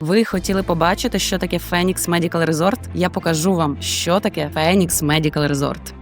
Ви хотіли побачити, що таке Phoenix Medical Resort? Я покажу вам, що таке Phoenix Medical Resort.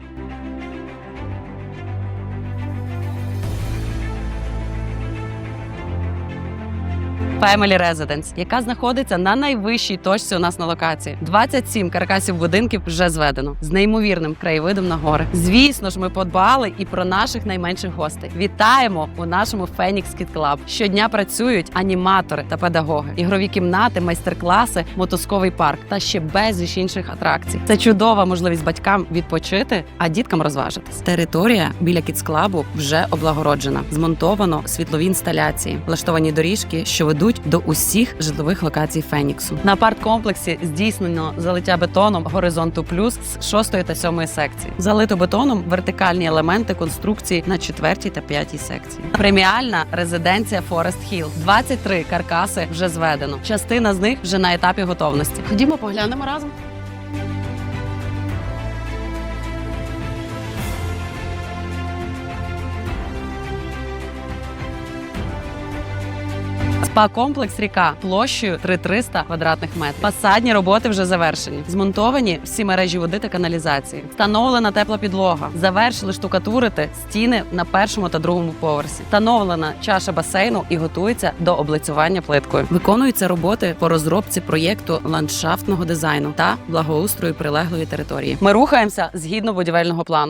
Family Residence, яка знаходиться на найвищій точці у нас на локації. 27 каркасів будинків вже зведено з неймовірним краєвидом на гори. Звісно ж, ми подбали і про наших найменших гостей. Вітаємо у нашому Phoenix Kid Club. Щодня працюють аніматори та педагоги, ігрові кімнати, майстер-класи, мотузковий парк та ще безліч інших атракцій. Це чудова можливість батькам відпочити, а діткам розважитись. Територія біля Club вже облагороджена. Змонтовано світлові інсталяції, влаштовані доріжки, що ведуть до усіх житлових локацій Феніксу. На парткомплексі здійснено залиття бетоном горизонту плюс з 6 та 7 секції. Залито бетоном вертикальні елементи конструкції на 4 та 5 секції. Преміальна резиденція Форест Хіл. 23 каркаси вже зведено. Частина з них вже на етапі готовності. Ходімо, поглянемо разом. Спа-комплекс ріка площею 3300 квадратних метрів. Фасадні роботи вже завершені. Змонтовані всі мережі води та каналізації. Встановлена тепла підлога. Завершили штукатурити стіни на першому та другому поверсі. Встановлена чаша басейну і готується до облицювання плиткою. Виконуються роботи по розробці проєкту ландшафтного дизайну та благоустрою прилеглої території. Ми рухаємося згідно будівельного плану.